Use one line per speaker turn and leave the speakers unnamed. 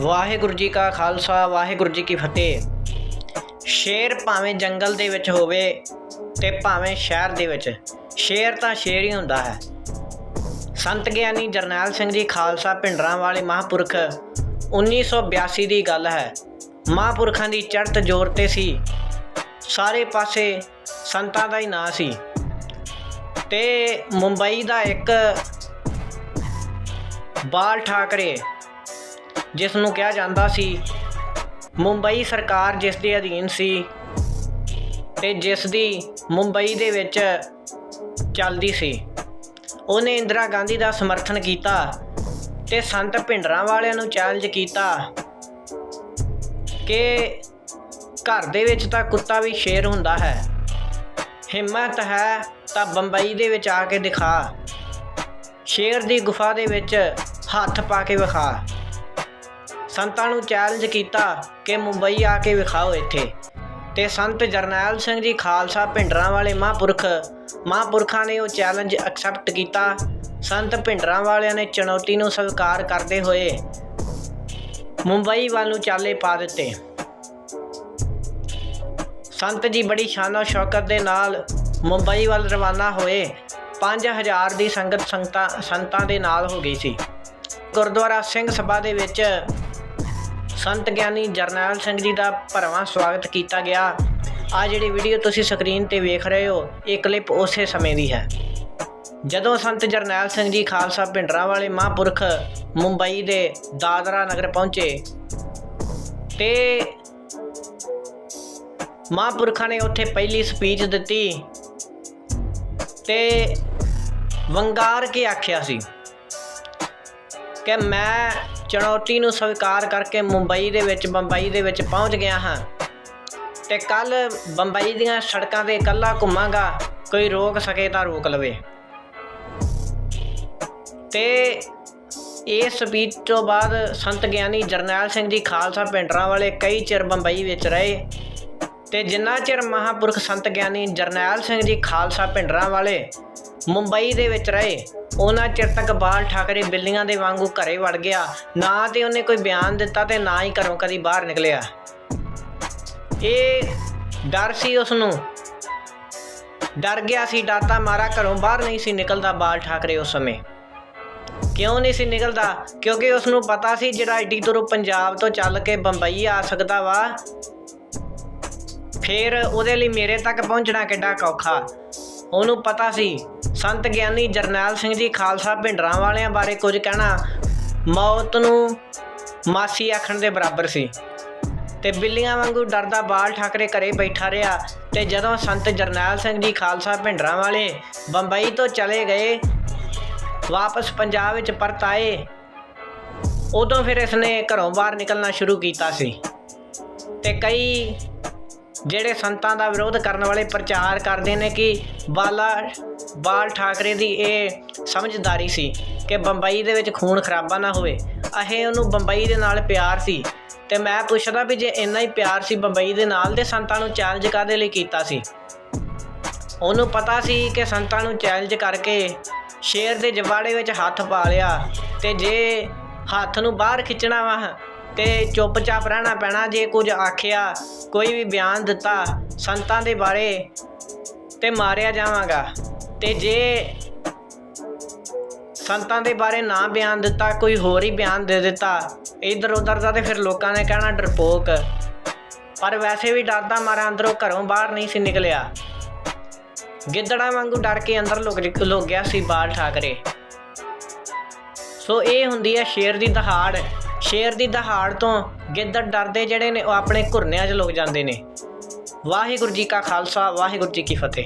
ਵਾਹਿਗੁਰੂ ਜੀ ਕਾ ਖਾਲਸਾ, ਵਾਹਿਗੁਰੂ ਜੀ ਕੀ ਫਤਿਹ। ਸ਼ੇਰ ਭਾਵੇਂ ਜੰਗਲ ਦੇ ਵਿੱਚ ਹੋਵੇ ਤੇ ਭਾਵੇਂ ਸ਼ਹਿਰ ਦੇ ਵਿੱਚ, ਸ਼ੇਰ ਤਾਂ ਸ਼ੇਰ ਹੀ ਹੁੰਦਾ ਹੈ। ਸੰਤ ਗਿਆਨੀ ਜਰਨੈਲ ਸਿੰਘ ਜੀ ਖਾਲਸਾ ਭਿੰਡਰਾਂ ਵਾਲੇ ਮਹਾਂਪੁਰਖ 1982 ਦੀ ਗੱਲ ਹੈ। ਮਹਾਂਪੁਰਖਾਂ ਦੀ ਚੜ੍ਹਤ ਜ਼ੋਰ ਤੇ ਸੀ। ਸਾਰੇ ਪਾਸੇ ਸੰਤਾਂ ਦਾ ਹੀ ਨਾਂ ਸੀ। ਤੇ ਮੁੰਬਈ ਦਾ ਇੱਕ ਬਾਲ ਠਾਕਰੇ ਜਿਸ ਨੂੰ ਕਿਹਾ ਜਾਂਦਾ ਸੀ ਮੁੰਬਈ ਸਰਕਾਰ ਜਿਸ ਦੇ ਅਧੀਨ ਸੀ ਤੇ ਜਿਸ ਦੀ ਮੁੰਬਈ ਦੇ ਵਿੱਚ ਚੱਲਦੀ ਸੀ। ਉਹਨੇ ਇੰਦਰਾ ਗਾਂਧੀ ਦਾ ਸਮਰਥਨ ਕੀਤਾ ਤੇ ਸੰਤ ਭਿੰਡਰਾਂ ਵਾਲਿਆਂ ਨੂੰ ਚੈਲੰਜ ਕੀਤਾ ਕਿ ਘਰ ਦੇ ਵਿੱਚ ਤਾਂ ਕੁੱਤਾ ਵੀ ਸ਼ੇਰ ਹੁੰਦਾ ਹੈ। ਹਿੰਮਤ ਹੈ ਤਾਂ ਬੰਬਈ ਦੇ ਵਿੱਚ ਆ ਕੇ ਦਿਖਾ। ਸ਼ੇਰ ਦੀ ਗੁਫਾ ਦੇ ਵਿੱਚ ਹੱਥ ਪਾ ਕੇ ਵਿਖਾ। ਸੰਤਾਂ ਨੂੰ ਚੈਲੰਜ ਕੀਤਾ ਕਿ ਮੁੰਬਈ ਆ ਕੇ ਵਿਖਾਓ ਇੱਥੇ। ਤੇ ਸੰਤ ਜਰਨੈਲ ਸਿੰਘ ਜੀ ਖਾਲਸਾ ਭਿੰਡਰਾਂ ਵਾਲੇ ਮਹਾਂਪੁਰਖ, ਮਹਾਂਪੁਰਖਾਂ ਨੇ ਉਹ ਚੈਲੰਜ ਐਕਸੈਪਟ ਕੀਤਾ। ਸੰਤ ਭਿੰਡਰਾਂ ਵਾਲਿਆਂ ਨੇ ਚੁਣੌਤੀ ਨੂੰ ਸਵੀਕਾਰ ਕਰਦੇ ਹੋਏ ਮੁੰਬਈ ਵੱਲ ਨੂੰ ਚਾਲੇ ਪਾ ਦਿੱਤੇ। ਸੰਤ ਜੀ ਬੜੀ ਸ਼ਾਨੋ ਸ਼ੌਕਤ ਦੇ ਨਾਲ ਮੁੰਬਈ ਵੱਲ ਰਵਾਨਾ ਹੋਏ। 5000 ਦੀ ਸੰਗਤ ਸੰਗਤਾਂ, ਸੰਤਾਂ ਦੇ ਨਾਲ ਹੋ ਗਈ ਸੀ। ਗੁਰਦੁਆਰਾ ਸਿੰਘ ਸਭਾ ਦੇ ਵਿੱਚ ਸੰਤ ਗਿਆਨੀ ਜਰਨੈਲ ਸਿੰਘ ਜੀ ਦਾ ਭਰਵਾਂ ਸਵਾਗਤ ਕੀਤਾ ਗਿਆ। ਆ ਜਿਹੜੀ ਵੀਡੀਓ ਤੁਸੀਂ ਸਕਰੀਨ ਤੇ ਵੇਖ ਰਹੇ ਹੋ, ਇਹ ਕਲਿੱਪ ਉਸੇ ਸਮੇਂ ਦੀ ਹੈ। ਜਦੋਂ ਸੰਤ ਜਰਨੈਲ ਸਿੰਘ ਜੀ ਖਾਲਸਾ ਭਿੰਡਰਾਂ ਵਾਲੇ ਮਹਾਂਪੁਰਖ ਮੁੰਬਈ ਦੇ ਦਾਦਰਾ ਨਗਰ ਪਹੁੰਚੇ ਤੇ ਮਹਾਂਪੁਰਖਾਂ ਨੇ ਉੱਥੇ ਪਹਿਲੀ ਸਪੀਚ ਦਿੱਤੀ ਤੇ ਵੰਗਾਰ ਕੇ ਆਖਿਆ ਸੀ ਕਿ ਮੈਂ ਚੁਣੌਤੀ ਨੂੰ ਸਵੀਕਾਰ ਕਰਕੇ ਮੁੰਬਈ ਦੇ ਵਿੱਚ, ਬੰਬਈ ਦੇ ਵਿੱਚ ਪਹੁੰਚ ਗਿਆ ਹਾਂ। ਤੇ ਕੱਲ ਬੰਬਈ ਦੀਆਂ ਸੜਕਾਂ ਤੇ ਇਕੱਲਾ ਘੁੰਮਾਂਗਾ, ਕੋਈ ਰੋਕ ਸਕੇ ਤਾਂ ਰੋਕ ਲਵੇ। ਤੇ ਇਸ ਸਪੀਚ ਤੋਂ ਬਾਅਦ ਸੰਤ ਗਿਆਨੀ ਜਰਨੈਲ ਸਿੰਘ ਜੀ ਖਾਲਸਾ ਪਿੰਡਰਾਂ ਵਾਲੇ ਕਈ ਚਿਰ ਬੰਬਈ ਵਿੱਚ ਰਹੇ। ਤੇ ਜਿੰਨਾ ਚਿਰ ਮਹਾਪੁਰਖ ਸੰਤ ਗਿਆਨੀ ਜਰਨੈਲ ਸਿੰਘ ਜੀ ਖਾਲਸਾ ਪਿੰਡਰਾਂ ਵਾਲੇ ਮੁੰਬਈ ਦੇ ਵਿੱਚ ਰਹੇ ਉਹਨਾਂ ਚਿਰ ਤੱਕ ਬਾਲ ਠਾਕਰੇ ਬਿੱਲੀਆਂ ਦੇ ਵਾਂਗੂ ਘਰੇ ਵੜ ਗਿਆ। ਨਾ ਤੇ ਉਹਨੇ ਕੋਈ ਬਿਆਨ ਦਿੱਤਾ ਤੇ ਨਾ ਹੀ ਘਰੋਂ ਕਦੀ ਬਾਹਰ ਨਿਕਲਿਆ। ਇਹ ਡਰ ਸੀ ਉਸ ਨੂੰ ਡਰ ਗਿਆ ਸੀ ਡਾਤਾ ਮਾਰਾ ਘਰੋਂ ਬਾਹਰ ਨਹੀਂ ਸੀ ਨਿਕਲਦਾ ਬਾਲ ਠਾਕਰੇ ਉਸ ਸਮੇਂ। ਕਿਉਂ ਨਹੀਂ ਸੀ ਨਿਕਲਦਾ? ਕਿਉਂਕਿ ਉਸ ਨੂੰ ਪਤਾ ਸੀ ਜਿਹੜਾ ਐਡੀ ਦੂਰੋਂ ਪੰਜਾਬ ਤੋਂ ਚੱਲ ਕੇ ਬੰਬਈ ਆ ਸਕਦਾ ਵਾ। ਫਿਰ ਉਹਦੇ ਲਈ ਮੇਰੇ ਤੱਕ ਪਹੁੰਚਣਾ ਕਿੱਡਾ ਔਖਾ ਉਹਨੂੰ ਪਤਾ ਸੀ। ਸੰਤ ਗਿਆਨੀ ਜਰਨੈਲ ਸਿੰਘ ਜੀ ਖਾਲਸਾ ਭਿੰਡਰਾਂ ਵਾਲਿਆਂ ਬਾਰੇ ਕੁਝ ਕਹਿਣਾ। ਮੌਤ ਨੂੰ ਮਾਸੀ ਆਖਣ ਦੇ ਬਰਾਬਰ ਸੀ। ਤੇ ਬਿੱਲੀਆਂ ਵਾਂਗੂ ਡਰਦਾ ਬਾਲ ਠਾਕਰੇ ਘਰੇ ਬੈਠਾ ਰਿਹਾ ਤੇ ਜਦੋਂ ਸੰਤ ਜਰਨੈਲ ਸਿੰਘ ਜੀ ਖਾਲਸਾ ਭਿੰਡਰਾਂ ਵਾਲੇ ਬੰਬਈ ਤੋਂ ਚਲੇ ਗਏ, ਵਾਪਸ ਪੰਜਾਬ ਵਿੱਚ ਪਰਤ ਆਏ, ਉਦੋਂ ਫਿਰ ਇਸਨੇ ਘਰੋਂ ਬਾਹਰ ਨਿਕਲਣਾ ਸ਼ੁਰੂ ਕੀਤਾ ਸੀ। ਤੇ ਕਈ ਜਿਹੜੇ ਸੰਤਾਂ ਦਾ ਵਿਰੋਧ ਕਰਨ ਵਾਲੇ ਪ੍ਰਚਾਰ ਕਰਦੇ ਨੇ ਕਿ ਬਾਲਾ ਬਾਲ ਠਾਕਰੇ ਦੀ ਇਹ ਸਮਝਦਾਰੀ ਸੀ ਕਿ ਬੰਬਈ ਦੇ ਵਿੱਚ ਖੂਨ ਖਰਾਬਾ ਨਾ ਹੋਵੇ। ਅਹੇ ਉਹਨੂੰ ਬੰਬਈ ਦੇ ਨਾਲ ਪਿਆਰ ਸੀ ਤੇ ਮੈਂ ਪੁੱਛਦਾ ਵੀ ਜੇ ਇੰਨਾ ਹੀ ਪਿਆਰ ਸੀ ਬੰਬਈ ਦੇ ਨਾਲ ਦੇ ਸੰਤਾਂ ਨੂੰ ਚੈਲੰਜ ਕਾਦੇ ਲਈ ਕੀਤਾ ਸੀ? ਉਹਨੂੰ ਪਤਾ ਸੀ ਕਿ ਸੰਤਾਂ ਨੂੰ ਚੈਲੰਜ ਕਰਕੇ ਸ਼ੇਰ ਦੇ ਜਵਾੜੇ ਵਿੱਚ ਹੱਥ ਪਾ ਲਿਆ ਤੇ ਜੇ ਹੱਥ ਨੂੰ ਬਾਹਰ ਖਿੱਚਣਾ ਵਾ ਤੇ ਚੁੱਪਚਾਪ ਰਹਿਣਾ ਪੈਣਾ ਜੇ ਕੁਝ ਆਖਿਆ, ਕੋਈ ਵੀ ਬਿਆਨ ਦਿੱਤਾ ਸੰਤਾਂ ਦੇ ਬਾਰੇ ਤੇ ਮਾਰਿਆ ਜਾਵਾਂਗਾ। ਤੇ ਜੇ ਸੰਤਾਂ ਦੇ ਬਾਰੇ ਨਾ ਬਿਆਨ ਦਿੱਤਾ, ਕੋਈ ਹੋਰ ਹੀ ਬਿਆਨ ਦੇ ਦਿੱਤਾ ਇਧਰ ਉਧਰ ਦਾ ਤੇ ਫਿਰ ਲੋਕਾਂ ਨੇ ਕਹਿਣਾ ਡਰਪੋਕ। ਪਰ ਵੈਸੇ ਵੀ ਡਰਦਾ ਮਾਰਾ ਅੰਦਰੋਂ ਘਰੋਂ ਬਾਹਰ ਨਹੀਂ ਸੀ ਨਿਕਲਿਆ। ਗਿੱਦੜਾਂ ਵਾਂਗੂ ਡਰ ਕੇ ਅੰਦਰ ਲੁਕ ਲੁਕ ਗਿਆ ਸੀ ਬਾਲ ਠਾਕਰੇ। ਸੋ ਇਹ ਹੁੰਦੀ ਹੈ ਸ਼ੇਰ ਦੀ ਦਹਾੜ। ਸ਼ੇਰ ਦੀ ਦਹਾੜ ਤੋਂ ਗਿੱਦੜ ਡਰਦੇ ਜਿਹੜੇ ਨੇ, ਉਹ ਆਪਣੇ ਘੁਰਨਿਆਂ 'ਚ ਲੁਕ ਜਾਂਦੇ ਨੇ। ਵਾਹਿਗੁਰੂ ਜੀ ਕਾ ਖਾਲਸਾ, ਵਾਹਿਗੁਰੂ ਜੀ ਕੀ ਫਤਿਹ।